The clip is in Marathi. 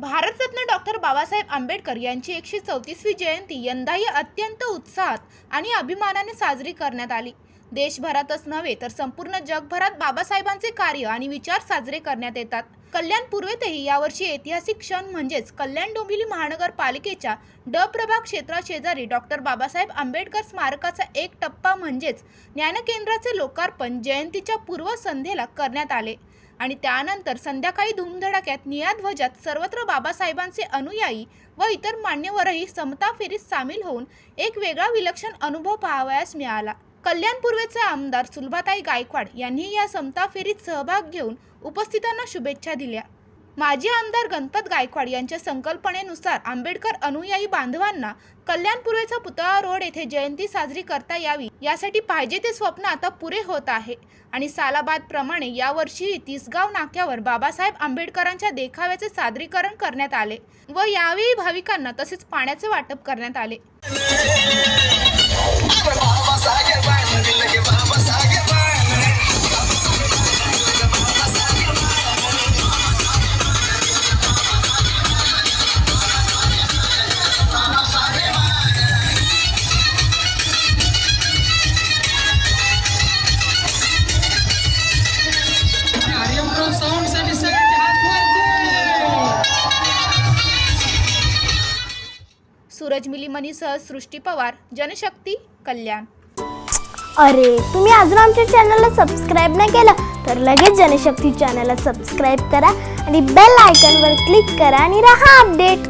भारतरत्न डॉक्टर बाबासाहेब आंबेडकर यांची एकशे चौतीसवी जयंती यंदाही अत्यंत उत्साहात आणि अभिमानाने साजरी करण्यात आली. देशभरातच नव्हे तर संपूर्ण जगभरात बाबासाहेबांचे कार्य आणि विचार साजरे करण्यात येतात. कल्याण पूर्वेतही यावर्षी ऐतिहासिक क्षण म्हणजेच कल्याण डोंबिवली महानगरपालिकेच्या ड प्रभाग क्षेत्राशेजारी डॉक्टर बाबासाहेब आंबेडकर स्मारकाचा एक टप्पा म्हणजेच ज्ञानकेंद्राचे लोकार्पण जयंतीच्या पूर्वसंध्येला करण्यात आले. आणि त्यानंतर संध्याकाळी धूमधडाक्यात निया ध्वजात सर्वत्र बाबासाहेबांचे अनुयायी व इतर मान्यवरही समता फेरीत सामील होऊन एक वेगळा विलक्षण अनुभव पाहावयास मिळाला. कल्याण पूर्वेचे आमदार सुलभाताई गायकवाड यांनी या समता फेरीत सहभाग घेऊन उपस्थितांना शुभेच्छा दिल्या. माजी आमदार गणपत गायकवाड यांच्या संकल्पनेनुसार आंबेडकर अनुयायी बांधवांना कल्याणपूर्वेचा पुतळा रोड येथे जयंती साजरी करता यावी यासाठी पाहिजे ते स्वप्न आता पुरे होत आहे. आणि सालाबाद प्रमाणे यावर्षीही तिसगाव नाक्यावर बाबासाहेब आंबेडकरांच्या देखाव्याचे सादरीकरण करण्यात आले व यावेळी भाविकांना तसेच पाण्याचे वाटप करण्यात आले. सूरज मिलीमनीसह सृष्टी पवार जनशक्ती कल्याण. अरे तुम्ही अजून आमच्या चॅनलला सबस्क्राईब नाही केलं तर लगेच जनशक्ती चॅनलला सबस्क्राईब करा आणि बेल आयकॉनवर क्लिक करा आणि राहा अपडेट